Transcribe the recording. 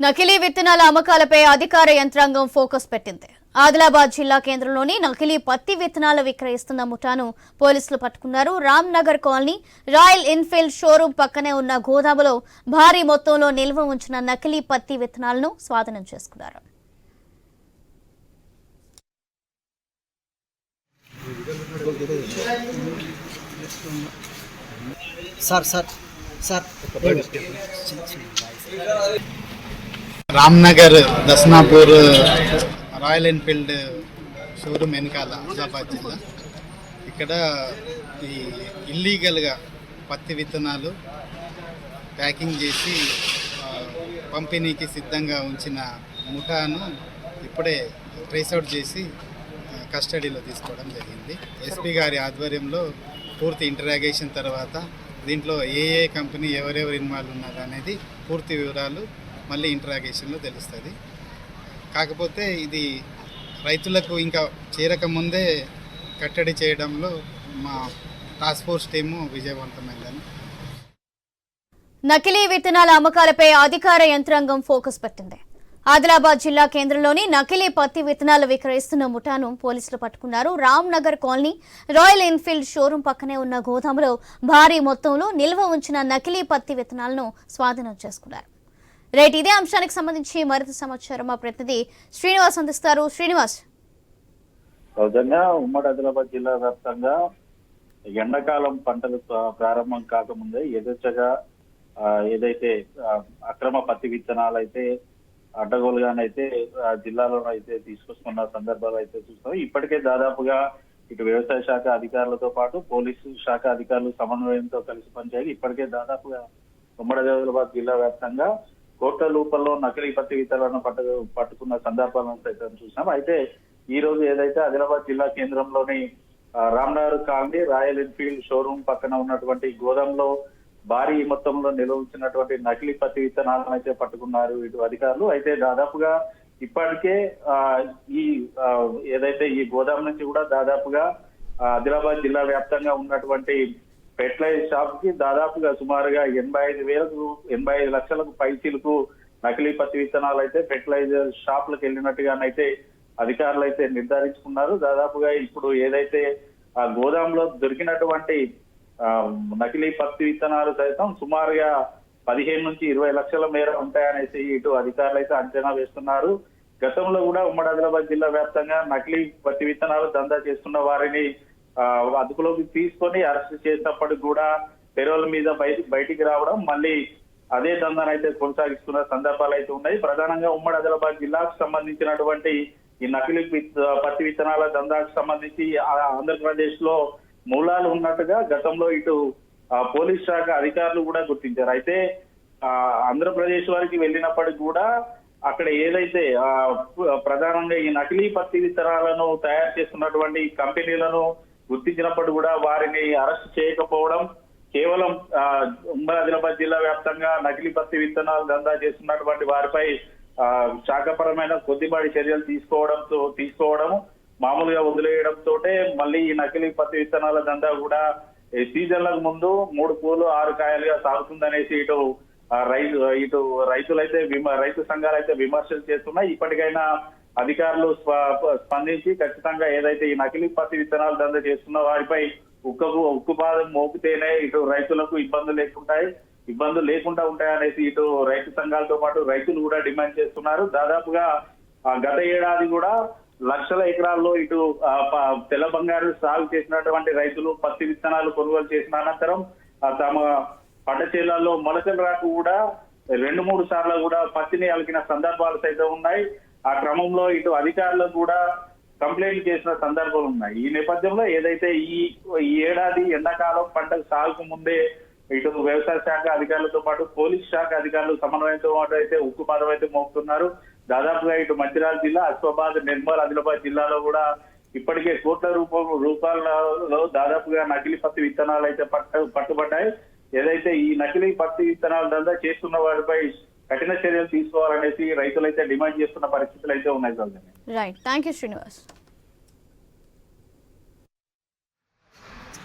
నకిలీ విత్తనాల అమ్మకాలపై అధికార యంత్రాంగం ఫోకస్ పెట్టింది. ఆదిలాబాద్ జిల్లా కేంద్రంలోని నకిలీ పత్తి విత్తనాలు విక్రయిస్తున్న ముఠాను పోలీసులు పట్టుకున్నారు. Ram Nagar colony Royal Enfield showroom పక్కనే ఉన్న గోదాములో భారీ మొత్తంలో నిల్వ ఉంచిన నకిలీ పత్తి విత్తనాలను స్వాధీనం చేసుకున్నారు. Sir sir sir. Ramnagar Dasnapur Royal Enfield showroom వెనకాల హుజాబాద్ జిల్లా. ఇక్కడ ఈ ఇల్లీగల్గా పత్తి విత్తనాలు ప్యాకింగ్ చేసి పంపిణీకి సిద్ధంగా ఉంచిన ముఠాను ఇప్పుడే ట్రేస్అవుట్ చేసి కస్టడీలో తీసుకోవడం జరిగింది. ఎస్పీ గారి ఆధ్వర్యంలో పూర్తి ఇంటరాగేషన్ తర్వాత దీంట్లో ఏ ఏ కంపెనీ ఎవరెవరు ఇన్వాల్వ్ ఉన్నారు అనేది పూర్తి వివరాలు మళ్ళీ ఇంటరాగేషన్లో తెలుస్తుంది. కాకపోతే ఇది రైతులకు ఇంకా చేరకముందే కట్టడి చేయడంలో మా టాస్క్ ఫోర్స్ టీము విజయవంతమైందని. నకిలీ విత్తనాల అమ్మకాలపై అధికార యంత్రాంగం ఫోకస్ పెట్టింది. ఆదిలాబాద్ జిల్లా కేంద్రంలోని నకిలీ పత్తి విత్తనాలు విక్రయిస్తున్న ముఠాను పోలీసులు పట్టుకున్నారు. Ram Nagar colony Royal Enfield showroom పక్కనే ఉన్న గోదాములో భారీ మొత్తంలో నిల్వ ఉంచిన నకిలీ పత్తి విత్తనాలను స్వాధీనం చేసుకున్నారు. రైట్ ఇదే అంశానికి సంబంధించి మరింత సమాచారం మా ప్రతినిధి శ్రీనివాస్ అందిస్తారు. శ్రీనివాస్. సౌజన్య ఉమ్మడి ఆదిలాబాద్ జిల్లా వ్యాప్తంగా ఎండాకాలం పంటలు ప్రారంభం కాకముందే ఎదుర్చగా ఏదైతే అక్రమ పత్తి విత్తనాలు అయితే అడ్డగోలుగానైతే ఆ, జిల్లాలో అయితే తీసుకొస్తున్న సందర్భాలు అయితే చూస్తాం. ఇప్పటికే దాదాపుగా ఇటు వ్యవసాయ శాఖ అధికారులతో పాటు పోలీసు శాఖ అధికారులు సమన్వయంతో కలిసి పనిచేయాలి. ఇప్పటికే దాదాపుగా ఉమ్మడి ఆదిలాబాద్ జిల్లా వ్యాప్తంగా కోట్ల రూపంలో నకిలీ పత్తి విత్తనాలను పట్టు పట్టుకున్న సందర్భాలను సైతం చూసినాం. అయితే ఈ రోజు ఏదైతే ఆదిలాబాద్ జిల్లా కేంద్రంలోని Ramnagar colony Royal Enfield showroom పక్కన ఉన్నటువంటి గోదాంలో భారీ మొత్తంలో నిల్వ ఉంచినటువంటి నకిలీ పత్తి విత్తనాలను అయితే పట్టుకున్నారు ఇటు అధికారులు. అయితే దాదాపుగా ఇప్పటికే ఈ ఏదైతే ఈ గోదాం నుంచి కూడా దాదాపుగా ఆదిలాబాద్ జిల్లా వ్యాప్తంగా ఉన్నటువంటి పెట్లైజ్ షాప్కి దాదాపుగా సుమారుగా ఎనభై ఐదు వేలకు ఎనభై ఐదు లక్షలకు పైచీలకు నకిలీ పత్తి విత్తనాలు అయితే ఫెర్టిలైజర్ షాపులకు వెళ్ళినట్టుగానైతే అధికారులు అయితే నిర్ధారించుకున్నారు. దాదాపుగా ఇప్పుడు ఏదైతే ఆ గోదాంలో దొరికినటువంటి నకిలీ పత్తి విత్తనాలు సైతం సుమారుగా పదిహేను నుంచి ఇరవై లక్షల మేర ఉంటాయనేసి ఇటు అధికారులు అయితే అంచనా వేస్తున్నారు. గతంలో కూడా ఉమ్మడి ఆదిలాబాద్ జిల్లా వ్యాప్తంగా నకిలీ పత్తి విత్తనాలు దందా చేస్తున్న వారిని అదుపులోకి తీసుకొని అరెస్ట్ చేసినప్పటికి కూడా పెరోల్ మీద బయట బయటికి రావడం మళ్ళీ అదే దందాను అయితే కొనసాగిస్తున్న సందర్భాలు అయితే ఉన్నాయి. ప్రధానంగా ఉమ్మడి ఆదిలాబాద్ జిల్లాకు సంబంధించినటువంటి ఈ నకిలీ పత్తి విత్తనాల దందాకు సంబంధించి ఆంధ్రప్రదేశ్లో మూలాలు ఉన్నట్టుగా గతంలో ఇటు పోలీస్ శాఖ అధికారులు కూడా గుర్తించారు. అయితే ఆ, ఆంధ్రప్రదేశ్ వారికి వెళ్ళినప్పటికి కూడా అక్కడ ఏదైతే ప్రధానంగా ఈ నకిలీ పత్తి విత్తనాలను తయారు చేస్తున్నటువంటి కంపెనీలను గుర్తించినప్పుడు కూడా వారిని అరెస్ట్ చేయకపోవడం కేవలం ఆ, ఉమ్మడి ఆదిలాబాద్ జిల్లా వ్యాప్తంగా నకిలీ పత్తి విత్తనాలు దందా చేస్తున్నటువంటి వారిపై ఆ, శాఖపరమైన కొద్దిపాటి చర్యలు తీసుకోవడంతో తీసుకోవడం మామూలుగా వదిలేయడంతో మళ్ళీ ఈ నకిలీ పత్తి విత్తనాల దందా కూడా సీజన్లకు ముందు మూడు పూలు ఆరు కాయలుగా సాగుతుందనేసి ఇటు రైతు ఇటు రైతులైతే విమ రైతు సంఘాలు అయితే విమర్శలు చేస్తున్నాయి. ఇప్పటికైనా అధికారులు స్ప- స్పందించి ఖచ్చితంగా ఏదైతే ఈ నకిలీ పత్తి విత్తనాలు దంద చేస్తున్న వారిపై ఉక్కకు ఉక్కుపాదం మోపితేనే ఇటు రైతులకు ఇబ్బందులు లేకుంటాయి ఇబ్బందులు లేకుండా ఉంటాయనేసి ఇటు రైతు సంఘాలతో పాటు రైతులు కూడా డిమాండ్ చేస్తున్నారు. దాదాపుగా గత ఏడాది కూడా లక్షల ఎకరాల్లో ఇటు తెల్ల బంగారు సాగు చేసినటువంటి రైతులు పత్తి విత్తనాలు కొనుగోలు చేసిన అనంతరం తమ పంట చేలల్లో మొలకలు రాకు కూడా రెండు మూడు సార్లు కూడా పత్తిని అలికిన సందర్భాలు సైతం ఉన్నాయి. ఆ క్రమంలో ఇటు అధికారులు కూడా కంప్లైంట్ చేసిన సందర్భాలు ఉన్నాయి. ఈ నేపథ్యంలో ఏదైతే ఈ ఈ ఏడాది ఎండాకాలం పంటకు సాగుకు ముందే ఇటు వ్యవసాయ శాఖ అధికారులతో పాటు పోలీస్ శాఖ అధికారులు సమన్వయంతో పాటు అయితే ఉక్కుపాదం అయితే మోపుతున్నారు. దాదాపుగా ఇటు మంచిర్యాల జిల్లా అశ్వాబాద్ నిర్మల్ ఆదిలాబాద్ జిల్లాలో కూడా ఇప్పటికే కోట్ల రూపం రూపాయలలో దాదాపుగా నకిలీ పత్తి విత్తనాలు అయితే పట్టు పట్టుబడ్డాయి. ఏదైతే ఈ నకిలీ పత్తి విత్తనాలు దందా చేస్తున్న వారిపై కఠిన చర్యలు తీసుకోవాలనేసి రైతులైతే డిమాండ్ చేస్తున్న పరిస్థితులు అయితే ఉన్నాయి sir. Right thank you Srinivas